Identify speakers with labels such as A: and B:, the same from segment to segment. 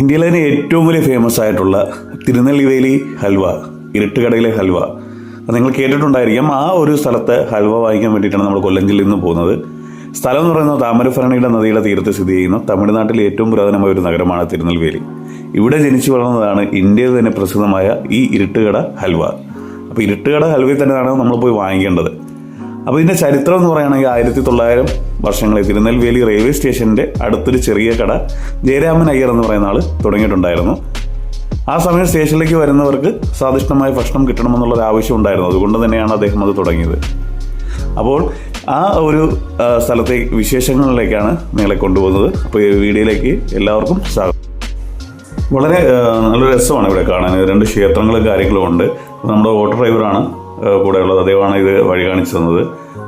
A: ഇന്ത്യയിലെ തന്നെ ഏറ്റവും വലിയ ഫേമസ് ആയിട്ടുള്ള തിരുനെല്ലിവേലി ഹൽവ ഇരുട്ടുകടയിലെ ഹൽവ. നിങ്ങൾ കേട്ടിട്ടുണ്ടായിരിക്കാം. ആ ഒരു സ്ഥലത്ത് ഹൽവ വാങ്ങിക്കാൻ വേണ്ടിയിട്ടാണ് നമ്മൾ കൊല്ലം ജില്ലയിൽ നിന്ന് പോകുന്നത്. സ്ഥലം എന്ന് പറയുന്നത് താമരഭരണിയുടെ നദിയുടെ തീരത്ത് സ്ഥിതി ചെയ്യുന്ന. തമിഴ്നാട്ടിലെ ഏറ്റവും പുരാതനമായ ഒരു നഗരമാണ് തിരുനെൽവേലി ഇവിടെ ജനിച്ചു വളർന്നതാണ് ഇന്ത്യയിൽ തന്നെ പ്രസിദ്ധമായ ഈ ഇരുട്ടുകട ഹൽവ. അപ്പോൾ ഇരുട്ടുകട ഹൽവയിൽ തന്നെയാണ് നമ്മൾ പോയി വാങ്ങിക്കേണ്ടത്. അപ്പോൾ ഇതിന്റെ ചരിത്രം എന്ന് പറയുകയാണെങ്കിൽ ആയിരത്തി തൊള്ളായിരം വർഷങ്ങളിൽ തിരുനെൽവേലി റെയിൽവേ സ്റ്റേഷന്റെ അടുത്തൊരു ചെറിയ കട ജയരാമൻ അയ്യർ എന്ന് പറയുന്ന ആൾ തുടങ്ങിയിട്ടുണ്ടായിരുന്നു. ആ സമയം സ്റ്റേഷനിലേക്ക് വരുന്നവർക്ക് സ്വാദിഷ്ടമായ ഭക്ഷണം കിട്ടണമെന്നുള്ളൊരു ആവശ്യം ഉണ്ടായിരുന്നു. അതുകൊണ്ട് തന്നെയാണ് അദ്ദേഹം അത് തുടങ്ങിയത്. അപ്പോൾ ആ ഒരു സ്ഥലത്തെ വിശേഷങ്ങളിലേക്കാണ് നിങ്ങളെ കൊണ്ടുപോകുന്നത്. അപ്പോൾ ഈ വീഡിയോയിലേക്ക് എല്ലാവർക്കും സ്വാഗതം. വളരെ നല്ല രസമാണ് ഇവിടെ കാണാൻ. രണ്ട് ക്ഷേത്രങ്ങളും കാര്യങ്ങളും ഉണ്ട്. നമ്മുടെ ഓട്ടോ ഡ്രൈവറാണ് കൂടെ ഉള്ളത് അദ്ദേഹമാണ് ഇത് വഴി കാണിച്ചു തന്നത്.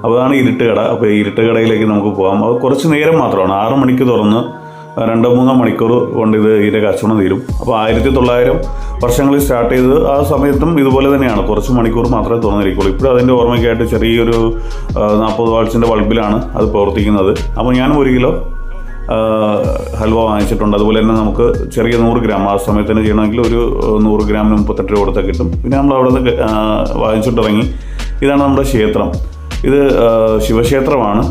A: അപ്പോൾ അതാണ് ഇരുട്ടുകട. അപ്പോൾ ഇരുട്ടുകടയിലേക്ക് നമുക്ക് പോകാം. അത് കുറച്ച് നേരം മാത്രമാണ്. ആറ് മണിക്ക് തുറന്ന് രണ്ടോ മൂന്നോ മണിക്കൂർ കൊണ്ട് ഇത് ഇതിന്റെ കച്ചവടം തീരും. അപ്പോൾ ആയിരത്തി തൊള്ളായിരം വർഷങ്ങളിൽ സ്റ്റാർട്ട് ചെയ്തത് ആ സമയത്തും ഇതുപോലെ തന്നെയാണ്. കുറച്ച് മണിക്കൂർ മാത്രമേ തുറന്നിരിക്കുള്ളൂ. ഇപ്പോഴും അതിന്റെ ഓർമ്മയ്ക്കായിട്ട് ചെറിയൊരു നാൽപ്പത് വാട്സിന്റെ ബൾബിലാണ് അത് പ്രവർത്തിക്കുന്നത്. അപ്പോൾ ഞാൻ ഒരു കിലോ ഹൽവ വാങ്ങിച്ചിട്ടുണ്ട്. അതുപോലെ തന്നെ നമുക്ക് ചെറിയ നൂറ് ഗ്രാം ആ സമയത്തിന് ചെയ്യണമെങ്കിൽ ഒരു നൂറ് ഗ്രാമിന് മുപ്പത്തെട്ട് രൂപ കൊടുത്താൽ കിട്ടും. പിന്നെ നമ്മൾ അവിടെ നിന്ന് വാങ്ങിച്ചിട്ടിറങ്ങി ഇതാണ് നമ്മുടെ ക്ഷേത്രം. ഇത് ശിവക്ഷേത്രമാണ്.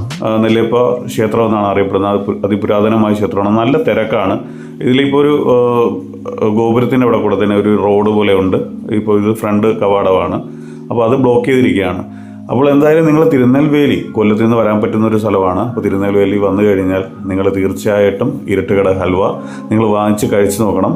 A: നെല്ലിയപ്പ ക്ഷേത്രം എന്നാണ് അറിയപ്പെടുന്നത്. അത് അതിപുരാതനമായ ക്ഷേത്രമാണ്. നല്ല തിരക്കാണ്. ഇതിലിപ്പോൾ ഒരു ഗോപുരത്തിന്റെ അവിടെ കൂടെ തന്നെ ഒരു റോഡ് പോലെ ഉണ്ട്. ഇപ്പോൾ ഇത് ഫ്രണ്ട് കവാടമാണ്. അപ്പോൾ അത് ബ്ലോക്ക് ചെയ്തിരിക്കുകയാണ്. അപ്പോൾ എന്തായാലും നിങ്ങൾ തിരുനെൽവേലി കൊല്ലത്തു നിന്ന് വരാൻ പറ്റുന്ന ഒരു സ്ഥലമാണ്. അപ്പോൾ തിരുനെൽവേലി വന്നു കഴിഞ്ഞാൽ നിങ്ങൾ തീർച്ചയായിട്ടും ഇരട്ടുകട ഹൽവ നിങ്ങൾ വാങ്ങിച്ച് കഴിച്ചു നോക്കണം.